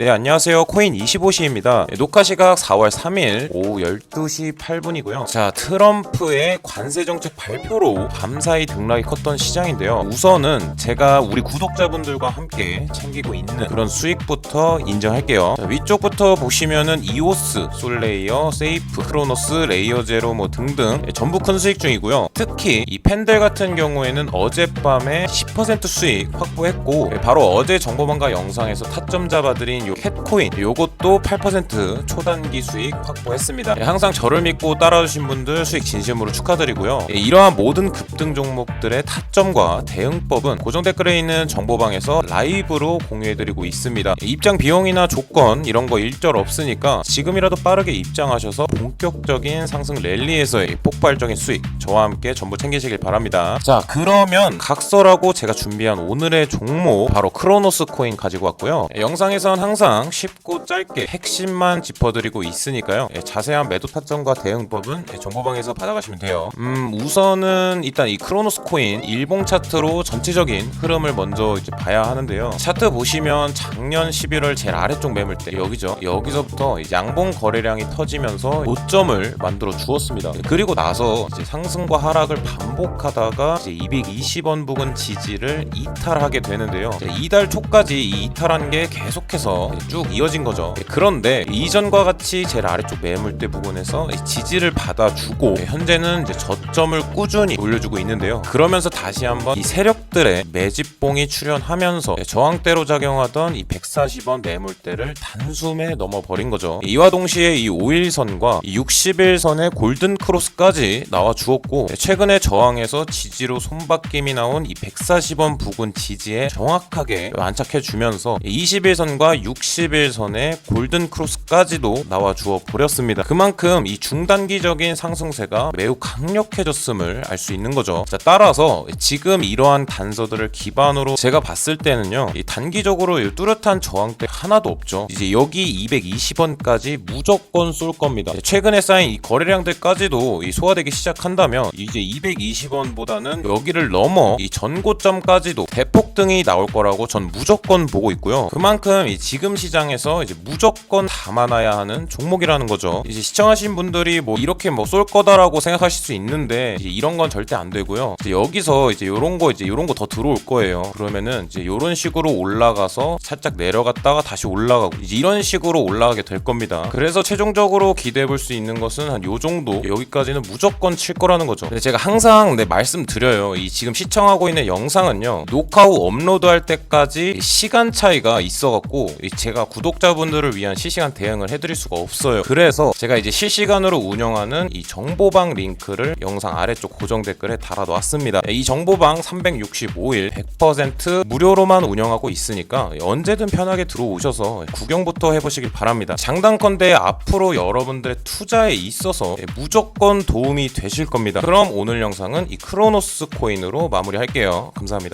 네, 안녕하세요. 코인 25시입니다. 녹화 시각 4월 3일 오후 12시 8분이고요. 자, 트럼프의 관세 정책 발표로 밤사이 등락이 컸던 시장인데요. 우선은 제가 우리 구독자분들과 함께 챙기고 있는 그런 수익부터 인정할게요. 자, 위쪽부터 보시면은 이오스, 솔레이어, 세이프, 크로노스, 레이어 제로 뭐 등등 전부 큰 수익 중이고요. 특히 이 팬들 같은 경우에는 어젯밤에 10% 수익 확보했고 바로 어제 정보방과 영상에서 타점 잡아드린 요 캣코인 요것도 8% 초단기 수익 확보했습니다. 예, 항상 저를 믿고 따라주신 분들 수익 진심으로 축하드리고요. 예, 이러한 모든 급등 종목들의 타점과 대응법은 고정 댓글에 있는 정보방에서 라이브로 공유해드리고 있습니다. 예, 입장 비용이나 조건 이런 거 일절 없으니까 지금이라도 빠르게 입장하셔서 본격적인 상승 랠리에서의 폭발적인 수익 저와 함께 전부 챙기시길 바랍니다. 자 그러면 각설하고 제가 준비한 오늘의 종목 바로 크로노스 코인 가지고 왔고요. 예, 영상에선 항상 쉽고 짧게 핵심만 짚어드리고 있으니까요. 예, 자세한 매도 타점과 대응법은 예, 정보방에서 받아가시면 돼요. 음 우선은 일단 이 크로노스 코인 일봉 차트로 전체적인 흐름을 먼저 이제 봐야 하는데요. 차트 보시면 작년 11월 제일 아래쪽 매물대 여기죠. 여기서부터 양봉 거래량이 터지면서 고점을 만들어 주었습니다. 예, 그리고 나서 이제 상승과 하락을 반복하다가 이제 220원 부근 지지를 이탈하게 되는데요. 이달 초까지 이 이탈한 게 계속해서 쭉 이어진 거죠. 예, 그런데 이전과 같이 제일 아래쪽 매물대 부분에서 이 지지를 받아주고 예, 현재는 이제 저점을 꾸준히 올려주고 있는데요. 그러면서 다시 한번 이 세력들의 매집봉이 출현하면서 예, 저항대로 작용하던 이 140원 매물대를 단숨에 넘어버린 거죠. 이와 동시에 이 5일선과 이 60일선의 골든 크로스까지 나와 주었고 예, 최근에 저항에서 지지로 손바뀜이 나온 이 140원 부근 지지에 정확하게 안착해 주면서 21선과 61선의 골든 크로스까지도 나와 주어 버렸습니다. 그만큼 이 중단기적인 상승세가 매우 강력해졌음을 알 수 있는 거죠. 자, 따라서 지금 이러한 단서들을 기반으로 제가 봤을 때는요, 이 단기적으로 이 뚜렷한 저항대 하나도 없죠. 이제 여기 220원까지 무조건 쏠 겁니다. 최근에 쌓인 이 거래량들까지도 이 소화되기 시작한다면 이제 220원보다는 여기를 넘어 이 전고점까지도 대폭등이 나올 거라고 전 무조건 보고 있고요. 그만큼 이 지금 시장에서 이제 무조건 담아놔야 하는 종목이라는 거죠. 이제 시청하신 분들이 뭐 이렇게 뭐 쏠 거다라고 생각하실 수 있는데 이런 건 절대 안 되고요. 이제 여기서 이제 요런 거 이제 요런 거 더 들어올 거예요. 그러면은 이제 요런 식으로 올라가서 살짝 내려갔다가 다시 올라가고 이제 이런 식으로 올라가게 될 겁니다. 그래서 최종적으로 기대해 볼 수 있는 것은 한 요 정도 여기까지는 무조건 칠 거라는 거죠. 근데 제가 항상 네 말씀드려요. 이 지금 시청하고 있는 영상은요. 녹화 후 업로드할 때까지 시간 차이가 있어 갖고 이 제가 구독자분들을 위한 실시간 대응을 해드릴 수가 없어요. 그래서 제가 이제 실시간으로 운영하는 이 정보방 링크를 영상 아래쪽 고정 댓글에 달아놨습니다. 이 정보방 365일 100% 무료로만 운영하고 있으니까 언제든 편하게 들어오셔서 구경부터 해보시길 바랍니다. 장단컨대 앞으로 여러분들의 투자에 있어서 무조건 도움이 되실 겁니다. 그럼 오늘 영상은 이 크로노스 코인으로 마무리할게요. 감사합니다.